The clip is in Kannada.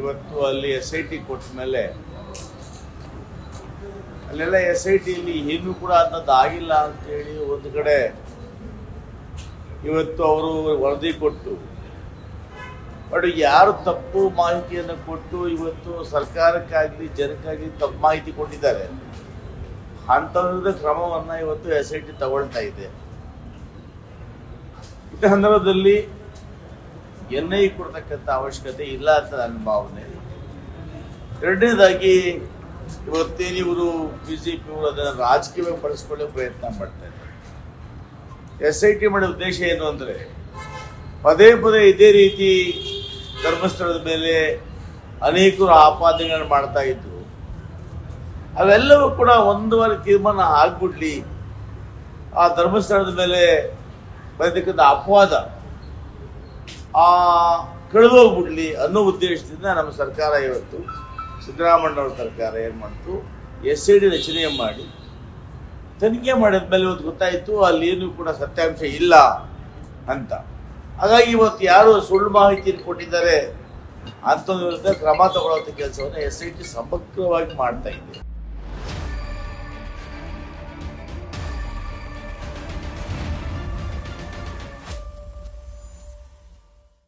ಇವತ್ತು ಅಲ್ಲಿ ಎಸ್ ಐ ಟಿ ಕೊಟ್ಟ ಮೇಲೆ ಅಲ್ಲೆಲ್ಲ ಎಸ್ ಐ ಟಿಯಲ್ಲಿ ಏನೂ ಕೂಡ ಅನ್ನೋದು ಆಗಿಲ್ಲ ಅಂತೇಳಿ ಒಂದು ಕಡೆ ಇವತ್ತು ಅವರು ವರದಿ ಕೊಟ್ಟು, ಬಟ್ ಯಾರು ತಪ್ಪು ಮಾಹಿತಿಯನ್ನು ಕೊಟ್ಟು ಇವತ್ತು ಸರ್ಕಾರಕ್ಕಾಗಲಿ, ಜನಕ್ಕಾಗಲಿ ತಪ್ಪು ಮಾಹಿತಿ ಕೊಟ್ಟಿದ್ದಾರೆ ಅಂಥವ್ರದ ಕ್ರಮವನ್ನು ಇವತ್ತು ಎಸ್ ಐ ಟಿ ತಗೊಳ್ತಾ ಇದೆ. ಈ ಸಂದರ್ಭದಲ್ಲಿ ಎನ್ ಐ ಕೊಡ್ತಕ್ಕಂಥ ಅವಶ್ಯಕತೆ ಇಲ್ಲ ಅಂತ ನನ್ನ ಭಾವನೆ. ಎರಡನೇದಾಗಿ ಇವತ್ತೇನು ಇವರು ಬಿ ಜೆ ಪಿಯವರು ಅದನ್ನು ರಾಜಕೀಯವಾಗಿ ಬಳಸ್ಕೊಳ್ಳೋ ಪ್ರಯತ್ನ ಮಾಡ್ತಾ ಇದ್ದಾರೆ. ಎಸ್ ಐ ಟಿ ಮಾಡೋ ಉದ್ದೇಶ ಏನು ಅಂದರೆ, ಪದೇ ಪದೇ ಇದೇ ರೀತಿ ಧರ್ಮಸ್ಥಳದ ಮೇಲೆ ಅನೇಕರು ಆಪಾದನೆಗಳನ್ನು ಮಾಡ್ತಾ ಇದ್ರು. ಅವೆಲ್ಲವೂ ಕೂಡ ಒಂದುವರೆ ತೀರ್ಮಾನ ಆಗ್ಬಿಡ್ಲಿ. ಆ ಧರ್ಮಸ್ಥಳದ ಮೇಲೆ ಬರತಕ್ಕಂಥ ಅಪವಾದ ಆ ಕಳೆದೋಗ್ಬಿಡ್ಲಿ ಅನ್ನೋ ಉದ್ದೇಶದಿಂದ ನಮ್ಮ ಸರ್ಕಾರ ಇವತ್ತು ಸಿದ್ದರಾಮಣ್ಣವ್ರ ಸರ್ಕಾರ ಏನು ಮಾಡ್ತು? ಎಸ್ ಐ ಡಿ ರಚನೆ ಮಾಡಿ, ತನಿಖೆ ಮಾಡಿದ ಮೇಲೆ ಇವತ್ತು ಗೊತ್ತಾಯಿತು ಅಲ್ಲಿ ಏನು ಕೂಡ ಸತ್ಯಾಂಶ ಇಲ್ಲ ಅಂತ. ಹಾಗಾಗಿ ಇವತ್ತು ಯಾರು ಸುಳ್ಳು ಮಾಹಿತಿಯನ್ನು ಕೊಟ್ಟಿದ್ದಾರೆ ಅಂತ ವಿರುದ್ಧ ಕ್ರಮ ತಗೊಳ್ಳೋಂಥ ಕೆಲಸವನ್ನು ಎಸ್ ಐ ಟಿ ಸಮಗ್ರವಾಗಿ ಮಾಡ್ತಾ ಇದೆ.